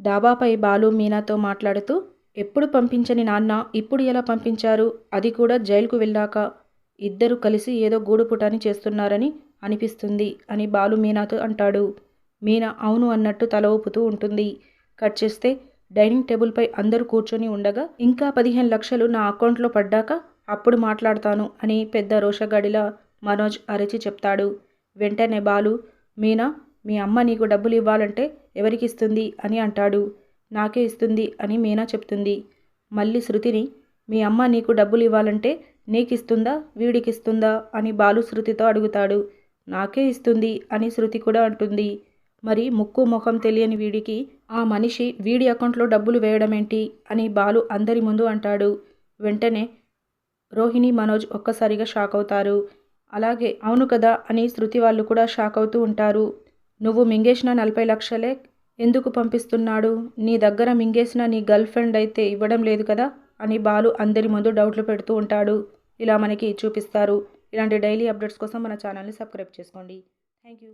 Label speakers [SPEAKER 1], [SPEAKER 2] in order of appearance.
[SPEAKER 1] డాబాపై బాలు మీనాతో మాట్లాడుతూ ఎప్పుడు పంపించని నాన్న ఇప్పుడు ఎలా పంపించారు? అది కూడా జైలుకు వెళ్ళాక. ఇద్దరు కలిసి ఏదో గూడుపుటాని చేస్తున్నారని అనిపిస్తుంది అని బాలు మీనాతో అంటాడు. మీనా అవును అన్నట్టు తల ఊపుతూ ఉంటుంది. కట్ చేస్తే డైనింగ్ టేబుల్పై అందరూ కూర్చొని ఉండగా ఇంకా పదిహేను లక్షలు నా అకౌంట్లో పడ్డాక అప్పుడు మాట్లాడతాను అని పెద్ద రోషగాడిలా మనోజ్ అరిచి చెప్తాడు. వెంటనే బాలు మీనా మీ అమ్మ నీకు డబ్బులు ఇవ్వాలంటే ఎవరికి ఇస్తుంది అని అంటాడు. నాకే ఇస్తుంది అని మీనా చెప్తుంది. మళ్ళీ శృతిని మీ అమ్మ నీకు డబ్బులు ఇవ్వాలంటే నీకిస్తుందా వీడికిస్తుందా అని బాలు శృతితో అడుగుతాడు. నాకే ఇస్తుంది అని శృతి కూడా అంటుంది. మరి ముక్కు ముఖం తెలియని వీడికి ఆ మనిషి వీడి అకౌంట్లో డబ్బులు వేయడమేంటి అని బాలు అందరి ముందు అంటాడు. వెంటనే రోహిణి మనోజ్ ఒక్కసారిగా షాక్ అవుతారు అలాగే అవును కదా అని శృతి వాళ్ళు కూడా షాక్ అవుతూ ఉంటారు. నువ్వు మింగేసిన నలభై లక్షలే ఎందుకు పంపిస్తున్నాడు? నీ దగ్గర మింగేసిన నీ గర్ల్ ఫ్రెండ్ అయితే ఇవ్వడం లేదు కదా? అని బాలు అందరి ముందు డౌట్లు పెడుతూ ఉంటాడు. ఇలా మనకి చూపిస్తారు. ఇలాంటి డైలీ అప్డేట్స్ కోసం మన ఛానల్ని సబ్స్క్రైబ్ చేసుకోండి. Thank you